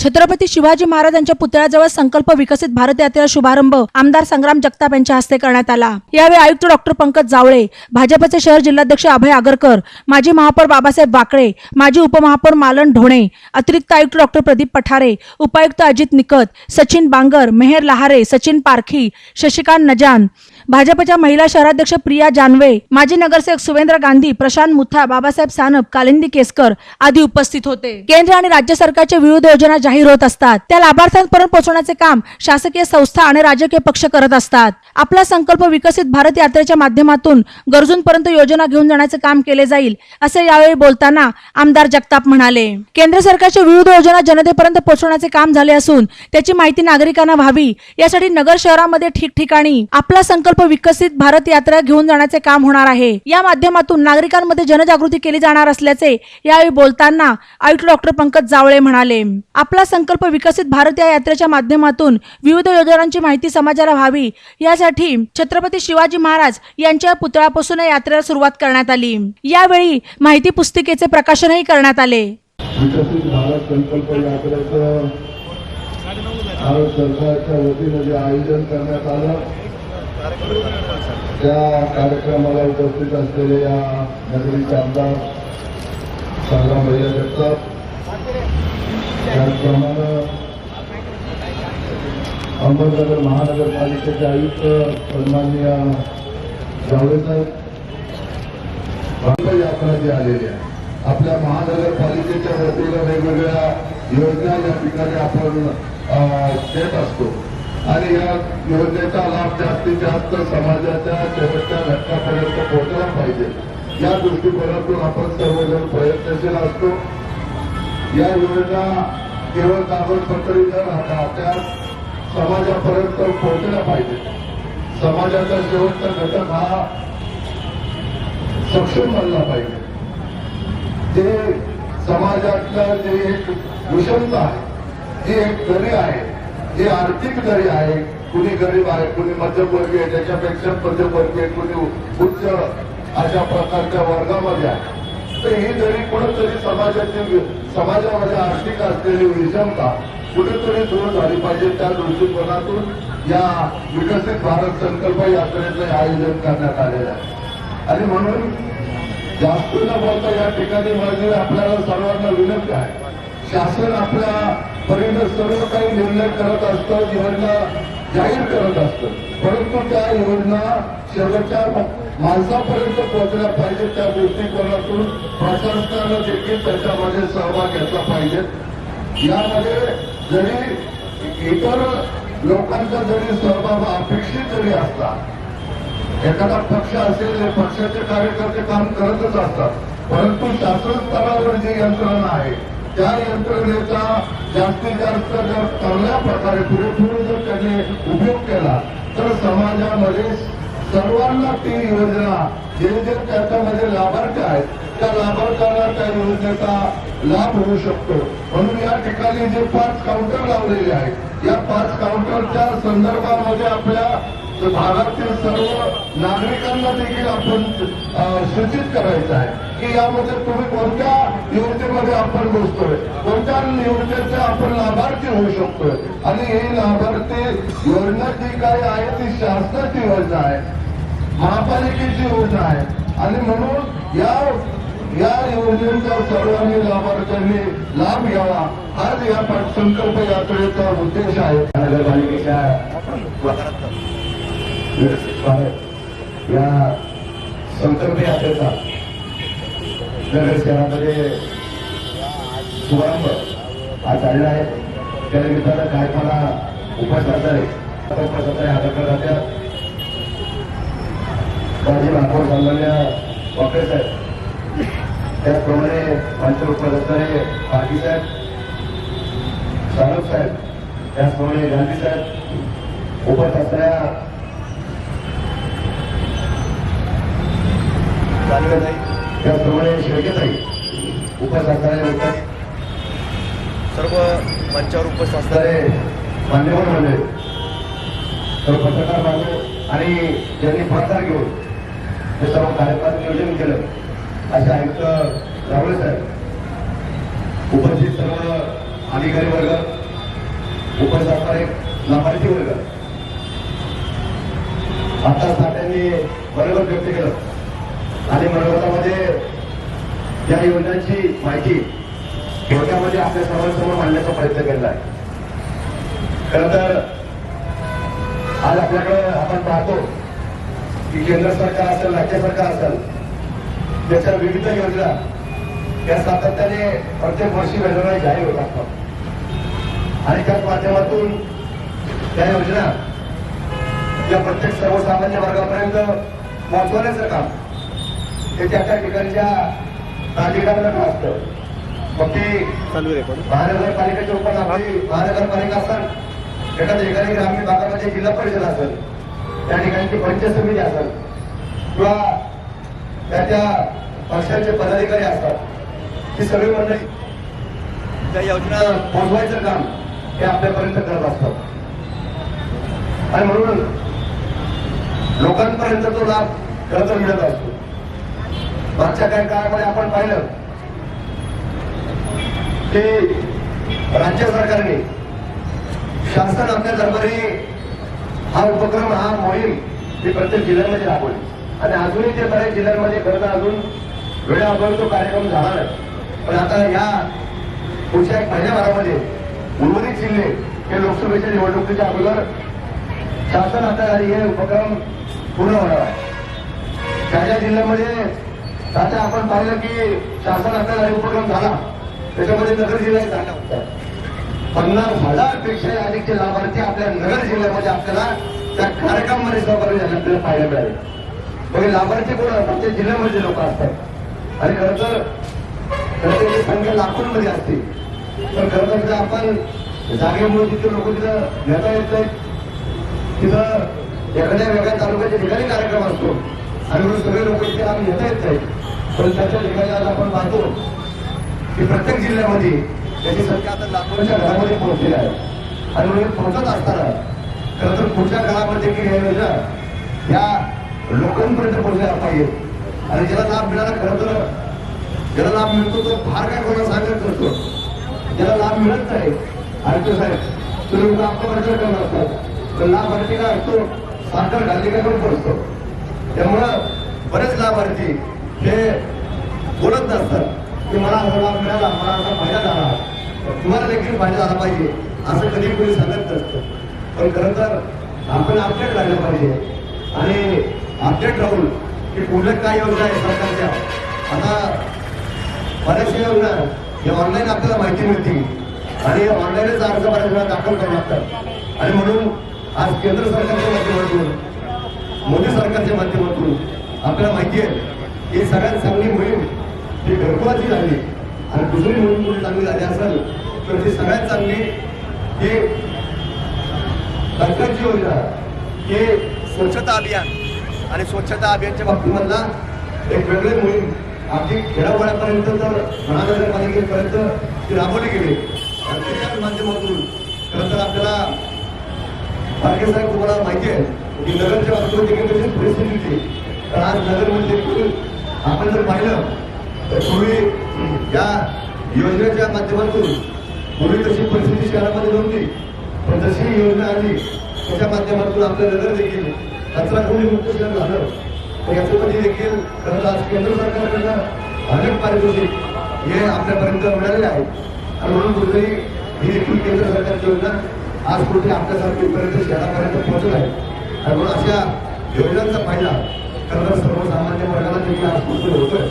छत्रपती शिवाजी महाराज यांच्या पुतळ्याजवळ संकल्प विकसित भारत यात्रेचा शुभारंभ आमदार संग्राम जगताप यांच्या हस्ते करण्यात आला. यावेळी आयुक्त डॉक्टर पंकज जावळे भाजपचे शहर जिल्हाध्यक्ष अभय आगरकर माजी महापौर बाबासाहेब वाकळे माजी उपमहापौर मालन ढोणे अतिरिक्त आयुक्त डॉक्टर प्रदीप पठारे उपायुक्त अजित निकत सचिन बांगर मेहर लहारे सचिन पारखी शशिकांत नजान भाजपच्या महिला शहराध्यक्ष प्रिया जानवे माजी नगरसेवक सुवेंद्र गांधी प्रशांत मुथा बाबासाहेब सानप कालिंदी केसकर आदी उपस्थित होते. केंद्र आणि राज्य सरकारच्या विविध योजना जाहीर होत असतात. त्या लाभार्थ्यांपर्यंत पोहोचवण्याचे काम शासकीय संस्था आणि राजकीय पक्ष करत असतात. आपला संकल्प विकसित भारत यात्रेच्या माध्यमातून गरजूंपर्यंत योजना घेऊन जाण्याचे काम केले जाईल असे यावेळी बोलताना आमदार जगताप म्हणाले. केंद्र सरकारच्या विविध योजना जनतेपर्यंत पोहोचवण्याचे काम झाले असून त्याची माहिती नागरिकांना व्हावी यासाठी नगर शहरामध्ये ठिकठिकाणी आपला संकल्प विकसित भारत यात्रा घेऊन जाण्याचे काम होणार आहे. या माध्यमातून नागरिकांमध्ये जनजागृती केली जाणार असल्याचे यावेळी बोलताना आयुक्त डॉक्टर पंकज जावळे म्हणाले. आपला संकल्प विकसित भारत या यात्रेच्या माध्यमातून विविध योजनांची माहिती समाजाला व्हावी. यासाठी छत्रपती शिवाजी महाराज यांच्या पुतळ्यापासून या यात्रेला सुरुवात करण्यात आली. यावेळी माहिती पुस्तिकेचे प्रकाशनही करण्यात आले. विकसित भारत संकल्प यात्रेचं भारत सरकारच्या वतीनं जे आयोजन करण्यात आलं त्या कार्यक्रमाला उपस्थित असलेले या नगरीचे आमदार संग्राम भैया जगताप त्याचप्रमाणे अहमदनगर महानगरपालिकेचे आयुक्त सन्माननीय जावडेसाहेब बांबे यात्रा जी आलेली आहे. आपल्या महानगरपालिकेच्या वतीनं वेगवेगळ्या योजना या ठिकाणी आपण देत असतो. आणि या योजनेचा लाभ जास्तीत जास्त समाजाच्या शेवटच्या घटकापर्यंत पोहोचला पाहिजे. या दृष्टिकोनातून आपण सर्वजण प्रयत्नशील असतो. या योजना केवळ कागदपत्री न राहता त्या समाजापर्यंत पोहोचल्या पाहिजे. समाजाचा शेवटचा घटक हा सक्षम बनला पाहिजे. जे समाजातलं जे एक विषमता आहे जी एक कमी आहे हे आर्थिक जरी आहे. कुणी गरीब आहे कुणी मध्यमवर्गीय आहे, त्याच्यापेक्षा मध्यमवर्गीय कुणी उच्च अशा प्रकारच्या वर्गामध्ये आहे. तर ही जरी कुठेतरी समाजाची समाजामध्ये आर्थिक असलेली विषमता कुठेतरी दूर झाली पाहिजे त्या दृष्टिकोनातून या विकसित भारत संकल्प यात्रेचं आयोजन करण्यात आलेलं आहे. आणि म्हणून जास्त न बोलता या ठिकाणी माझी आपल्याला सर्वांना विनंती आहे. शासन आपल्या पर्यंत सर्व काही निर्णय करत असतं योजना जाहीर करत असतं. परंतु त्या योजना शेवटच्या माणसापर्यंत पोहोचल्या पाहिजे त्या दृष्टिकोनातून प्रशासनानं देखील त्याच्यामध्ये सहभाग घेतला पाहिजे. यामध्ये जरी इतर लोकांचा जरी सहभाग अपेक्षित जरी असला एखादा पक्ष असेल हे पक्षाचे कार्यकर्ते काम करतच असतात. परंतु शासन स्तरावर जी यंत्रणा आहे त्या यंत्रणेचा जास्तीत जास्त जर चांगल्या प्रकारे पुरेपूर जर त्याने उपयोग केला तर समाजामध्ये सर्वांना ती योजना जे जे त्याच्यामध्ये लाभार्थी आहेत त्या लाभार्थ्यांना त्या योजनेचा लाभ होऊ शकतो. म्हणून या ठिकाणी जे पाच काउंटर लावलेले आहेत या पाच काउंटरच्या संदर्भामध्ये आपल्या भागातील सर्व नागरिकांना ते आपण सूचित करायचं आहे की यामध्ये तुम्ही कोणत्या योजनेमध्ये आपण बसतोय कोणत्या योजनेचे आपण लाभार्थी होऊ शकतोय? आणि ही लाभार्थी योजना जी काही आहे ती शासनाची योजना आहे महापालिकेची योजना आहे. आणि म्हणून या या योजनेचा सर्वांनी लाभार्थ्यांनी लाभ घ्यावा. हाच या संकल्प यात्रेचा उद्देश आहे. नगरपालिकेच्या या संकल्प यात्रेचा नगर शहरामध्ये शुभारंभ. हा चालला आहे. त्या निमित्तानं काय मला उपस्थित आहे. हातात जात्या माझी महापौर सन्मान्य वाकडे साहेब. त्याचप्रमाणे मंच उपस्थित पाटील साहेब सानप साहेब त्याचप्रमाणे गांधी साहेब उपस्थित असणाऱ्या त्याचप्रमाणे शेळकेताई उपस्थित असणारे लोक सर्व मंचावर असणारे मान्यवर म्हणजे सर्व पत्रकार बांधव आणि ज्यांनी पुढाकार घेऊन हे सर्व कार्यक्रम नियोजन केलं असे आयुक्त रावळे साहेब उपस्थित सर्व अधिकारी वर्ग एक लाभार्थी वर्ग. आता त्यांनी मनोगत व्यक्त केलं. आणि मनोगतामध्ये या योजनांची माहिती थोडक्यामध्ये आपल्या सर्वांसमोर मांडण्याचा प्रयत्न केला आहे. खर तर आज आपल्याकडे आपण पाहतो की केंद्र सरकार असेल राज्य सरकार असेल त्याच्या विविध योजना या सातत्याने प्रत्येक वर्षी वेगवेगळ्या जाहीर होत असतात आणि त्याच माध्यमातून त्या योजना या प्रत्येक सर्वसामान्य वर्गापर्यंत पोहोचवण्याचं काम हे त्या त्या ठिकाणच्या प्राधिकरणाकडे असतं. मग ती महानगरपालिकेच्या उपर आपली महानगरपालिका असेल एखाद्या ठिकाणी ग्रामीण भागामध्ये जिल्हा परिषद असेल त्या ठिकाणची पंचायत समिती असेल किंवा त्या त्या पक्षाचे पदाधिकारी असतात ही सगळी मंडळी त्या योजना पोहोचवायचं काम हे आपल्यापर्यंत करत असतात. आणि म्हणून लोकांपर्यंत तो लाभ खरं तर मिळत असतो. मागच्या काही काळामध्ये आपण पाहिलं की राज्य सरकारने शासन आपल्या दरबारी हा उपक्रम हा मोहीम ही प्रत्येक जिल्ह्यामध्ये राबवली. आणि अजूनही ते बऱ्याच जिल्ह्यांमध्ये खरं तर अजून वेळेअभावी तो कार्यक्रम झाला नाही. पण आता या पुढच्या एक महिन्याभरामध्ये उर्वरित जिल्हे हे लोकसभेच्या निवडणुकीच्या अगोदर शासन आता हे उपक्रम पूर्ण होणार आहे. त्या ज्या जिल्ह्यामध्ये आता आपण पाहिलं की शासन आपल्याला उपक्रम झाला. त्याच्यामध्ये नगर जिल्हा पन्नास हजारपेक्षा अधिकचे लाभार्थी आपल्या नगर जिल्ह्यामध्ये आपल्याला त्या कार्यक्रमामध्ये सहभागी झाले पाहायला मिळाले. मग लाभार्थी कोण असतात? ते जिल्ह्यामध्ये लोक असतात. आणि खरं तर त्याची संख्या लाखोंमध्ये असते. पण खरं तर आपण जागेमुळे तिथे लोक तिथं घेता येत नाहीत तिथं एखाद्या वेगळ्या तालुक्याच्या ठिकाणी कार्यक्रम असतो. आणि म्हणून सगळे लोक इथे आम्ही घेता येत नाहीत. पण त्याच्या आपण पाहतो की प्रत्येक जिल्ह्यामध्ये त्याची संख्या आता लाखोच्या घरामध्ये पोहोचलेली आहे. आणि म्हणून पोहोचत असताना खरं तर पुढच्या काळामध्ये की या योजना या लोकांपर्यंत पोहोचल्या पाहिजे. आणि ज्याला लाभ मिळाला खरं तर ज्याला लाभ मिळतो तो फार काय कोणाला सांगत नसतो. ज्याला लाभ मिळत नाही आणि तो साहेब तुम्ही लोक अर्ज करत असतो तर लाभार्थी काय असतो? साखर घातली काय पण पोहोचतो. त्यामुळं बरेच लाभार्थी हे बोलत नसतात. की मला असा लाभ मिळाला मला असा फायदा झाला. तुम्हाला देखील फायदा झाला पाहिजे. असं कधी कोणी सांगत नसतं. पण खरं तर आपण अपडेट राहिलं पाहिजे. आणि अपडेट राहून की पुढल्या काय योजना आहे सरकारच्या? आता बऱ्याचशा योजना हे ऑनलाईन आपल्याला माहिती मिळते आणि ऑनलाईनच अर्ज बऱ्याच वेळा दाखल करावे लागतात. आणि म्हणून आज केंद्र सरकारच्या माध्यमातून मोदी सरकारच्या माध्यमातून आपल्याला माहिती आहे ही सगळ्यात चांगली मोहीम ही घरकुलाची झाली आणि दुसरी मोहीम कुठे चांगली झाली असेल तर ती सगळ्यात चांगली हे सरकारची योजना. हे स्वच्छता अभियान. आणि स्वच्छता अभियानच्या बाबतीमधला एक वेगळी मोहीम. अगदी खेड्यापाड्यापर्यंत तर महानगरपालिकेपर्यंत ती राबवली गेली. आणि माध्यमातून. खरं तर आपल्याला पारखे साहेब तुम्हाला माहिती आहे की नगरच्या बाबतीत देखील परिस्थिती होती. तर आज नगरमध्ये आपण जर पाहिलं तर पूर्वी या योजनेच्या माध्यमातून पूर्वी तशी परिस्थिती शहरामध्ये नव्हती. पण जशी ही योजना आली त्याच्या माध्यमातून आपलं नगर देखील कचरा कोणी मुक्त शहर झालं. तर याच्यामध्ये देखील आज केंद्र सरकारकडनं अनेक पारितोषिक हे आपल्यापर्यंत मिळालेले आहेत. आणि म्हणून कुठेतरी ही देखील केंद्र सरकारची योजना आज कुठे आपल्यासारखीपर्यंत शहरापर्यंत पोहोचत आहे. आणि म्हणून अशा योजनांचा फायदा खरं सर्वसामान्य वर्गाला देखील आज कुठे होतोय.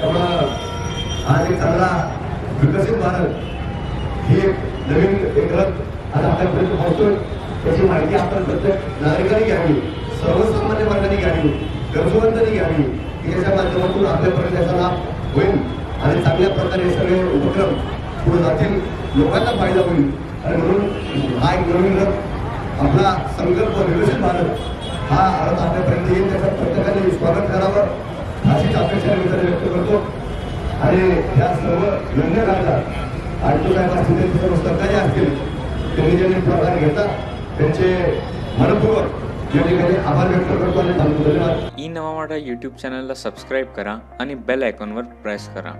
त्यामुळं आज एक चांगला विकसित भारत ही एक नवीन एक रथ आज आपल्यापर्यंत पोहोचतोय. त्याची माहिती आपण प्रत्येक नागरिकांनी घ्यावी सर्वसामान्य वर्गाने घ्यावी गरजवंतांनी घ्यावी. की याच्या माध्यमातून आपल्यापर्यंत याचा लाभ होईल. आणि चांगल्या प्रकारे हे सगळे उपक्रम पुढे जातील लोकांना फायदा होईल. आणि म्हणून हा एक नवीन रथ आपला संकल्प विकसित भारत हा रथ आपल्यापर्यंत येईल. त्याचं प्रत्येकाने स्वागत करावं अशीच अपेक्षा मी तरी व्यक्त करतो. आणि या सर्व योजना राजा आरटी साहेब असतील ते सर्व सरकारी असतील त्यांनी ज्यांनी पुढाकार घेतला त्यांचे मनपूर्वक ई नवा मराठा यूट्यूब चॅनलला सबस्क्राईब करा आणि बेल आयकॉनवर प्रेस करा.